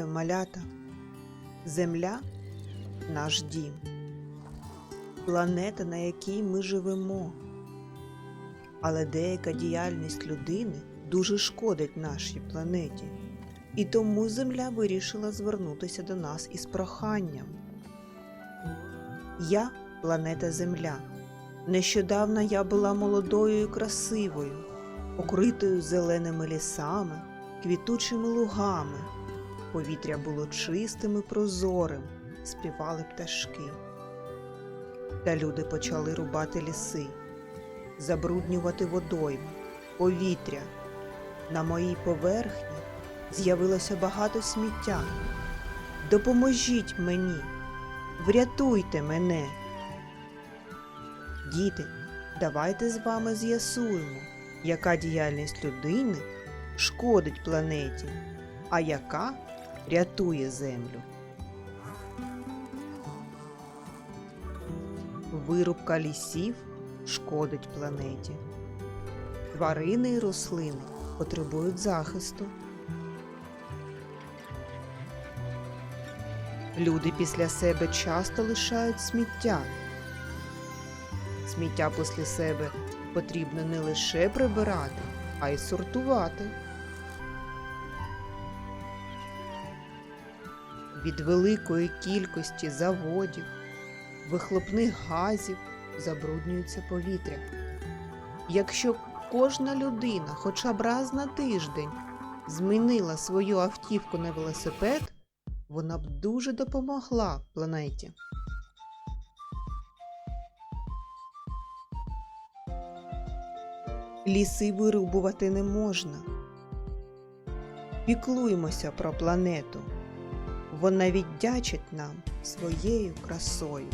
малята. Земля наш дім. Планета, на якій ми живемо. Але деяка діяльність людини дуже шкодить нашій планеті. І тому Земля вирішила звернутися до нас із проханням. Я планета Земля. Нещодавно я була молодою і красивою, покритою зеленими лісами, квітучими лугами. Повітря було чистим і прозорим, співали пташки. Та люди почали рубати ліси, забруднювати водойми, повітря. На моїй поверхні з'явилося багато сміття. Допоможіть мені, врятуйте мене. Діти, давайте з вами з'ясуємо, яка діяльність людини шкодить планеті, а яка рятує землю. Вирубка лісів шкодить планеті. Тварини і рослини потребують захисту. Люди після себе часто лишають сміття. Сміття після себе потрібно не лише прибирати, а й сортувати. Від великої кількості заводів, вихлопних газів забруднюється повітря. Якщо кожна людина хоча б раз на тиждень змінила свою автівку на велосипед, вона б дуже допомогла планеті. Ліси вирубувати не можна. Піклуймося про планету. Вона віддячить нам своєю красою.